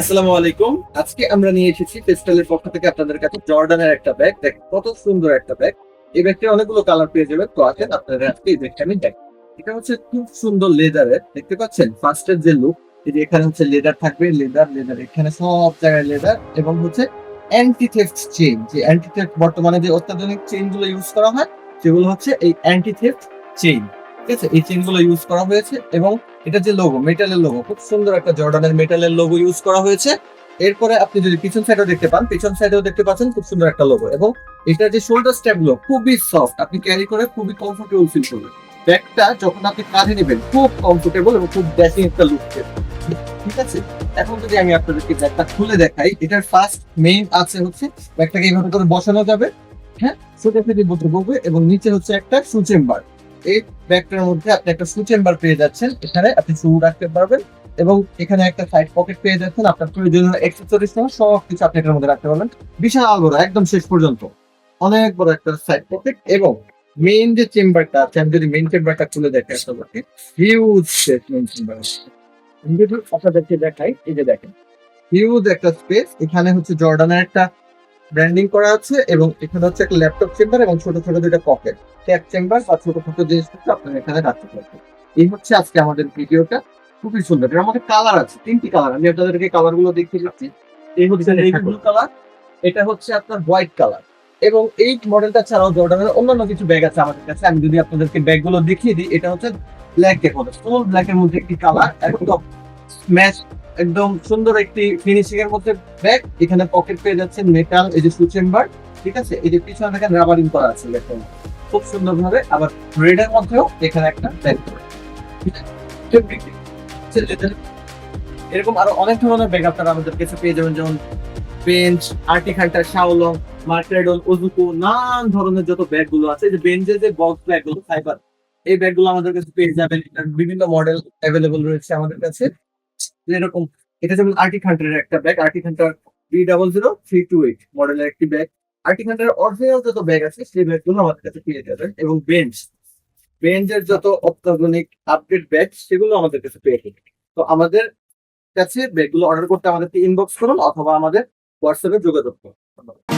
আসসালামু আলাইকুম। আজকে আমরা নিয়ে এসেছি পেস্টালের পক্ষ থেকে আপনাদের কাছে জর্ডানের একটা ব্যাগ দেখ, কত সুন্দর একটা ব্যাগ এই ব্যাগটি অনেকগুলো কালার পেয়ে যাবেন। তো আছেন আপনাদের আজকে এই ব্যাগটা আমি দেখ এটা হচ্ছে খুব সুন্দর লেদারের দেখতে পাচ্ছেন? ফার্স্টের যে লুক এই যে এখানে হচ্ছে লেদার থাকবে লেদার লেদার এখানে সব জায়গায় লেদার এবং হচ্ছে অ্যান্টি থেফট চেইন যে অ্যান্টি থেফট বর্তমানে যে অত্যাধুনিক চেইনগুলো ইউজ করা হয়, সেগুলো হচ্ছে এই অ্যান্টি থেফট চেইন ঠিক আছে? এই চেইনগুলো ইউজ করা হয়েছে এবং এটা যে লোগো মেটালের লোগো খুব সুন্দর একটা জর্ডানের মেটালের লোগো ইউজ করা হয়েছে। এরপরে আপনি যদি পিছন সাইডেও দেখতে পান, পিছন সাইডেও দেখতে পাচ্ছেন খুব সুন্দর একটা লোগো এবং এটার যে শোল্ডার স্ট্যাপগুলো খুবই সফট আপনি ক্যারি করে খুবই কমফোর্টেবল ফিল করবেন। ব্যাগটা যখন আপনি কাঁধে নেবেন, খুব কমফোর্টেবল এবং খুব ড্যাসিং একটা লুক ঠিক আছে? এখন যদি আমি আপনাদেরকে ব্যাগটা খুলে দেখাই, এটার ফার্স্ট মেইন আছে হচ্ছে ব্যাগটাকে এইভাবে করে বসানো যাবে হ্যাঁ? সোজা থেকে বসে বসবে এবং নিচে হচ্ছে একটা শু চেম্বার এই ব্যাগটার মধ্যে আপনি একটা শু চেম্বার পেয়ে যাচ্ছেন। এখানে আপনি শু রাখতে পারবেন এবং এখানে একটা সাইড পকেট পেয়ে যাচ্ছেন। আপনার প্রয়োজনীয় অ্যাক্সেসরিজ সহ সব কিছু আপনি এটার মধ্যে রাখতে পারবেন। বিশাল বড়, একদম শেষ পর্যন্ত। অনেক বড় একটা সাইড পকেট এবং মেইন যে চেম্বারটা আছে, আমি যদি মেইন চেম্বারটা খুলে দেখে আপনাদেরকে হিউজ স্পেস মেইন চেম্বার আমি আপনাদেরকে দেখাই, এই যে দেখেন হিউজ একটা স্পেস এখানে হচ্ছে জর্ডানের একটা ব্র্যান্ডিং করা আছে এবং এখানে হচ্ছে একটা ল্যাপটপ চেম্বার এবং ছোট ছোট দুটো পকেট। ট্যাপ চেম্বার বা ছোট ছোট জিনিসপত্র আপনারা এখানে রাখতে পারবেন। এই হচ্ছে আজকে আমাদের ভিডিওটা। খুবই সুন্দর। এর মধ্যে কালার আছে তিনটি কালার। আমি আপনাদেরকে কালারগুলো দেখিয়ে দিচ্ছি। এই হচ্ছে ব্লু কালার এটা হচ্ছে আপনার হোয়াইট কালার এবং এই মডেলটা ছাড়াও জর্ডানের অন্যান্য কিছু ব্যাগ আছে আমাদের কাছে। আমি যদি আপনাদেরকে ব্যাগগুলো দেখিয়ে দিই এটা হচ্ছে ব্ল্যাক এর মধ্যে ফুল ব্ল্যাক এর মধ্যে একটি কালার একদম ম্যাচ একদম সুন্দর একটি ফিনিশিং এর মধ্যে ব্যাগ এখানে পকেট পেয়ে যাচ্ছেন মেটাল এই যে শু চেম্বার ঠিক আছে? এই যে পিছনে দেখেন রাবারিং করা আছে, দেখুন। খুব সুন্দর ভাবে আবার রেড এর মধ্যেও এখানে একটা ব্যাগ এরকম আরও অনেক ধরনের ব্যাগ আপনারা আমাদের কাছে পেয়ে যাবেন, যেমন বেঞ্চ আর্টিক হান্টার শাওলং মার্কেডন ওজুকো নানান ধরনের যত ব্যাগগুলো আছে যে বেঞ্চের যে বক্স ব্যাগগুলো ফাইবার এই ব্যাগগুলো আমাদের কাছে পেয়ে যাবেন। বিভিন্ন মডেল অ্যাভেলেবল রয়েছে আমাদের কাছে। এরকম, এটা যেমন আর্টি হান্টারের একটা bag Arty Hunter B double zero three two eight মডেলের একটি ব্যাগ আর্টি হান্টারের অরিজিনাল যত ব্যাগ আছে, সেই ব্যাগগুলো আমাদের কাছে পেয়ে যাবেন এবং বেঞ্চ বেঞ্চের যত অত্যাধুনিক আপডেট ব্যাগ সেগুলো আমাদের কাছে পেয়ে যাবেন। তো আমাদের কাছে ব্যাগগুলো অর্ডার করতে আমাদেরকে ইনবক্স করুন অথবা আমাদের হোয়াটসঅ্যাপে যোগাযোগ করুন। ধন্যবাদ।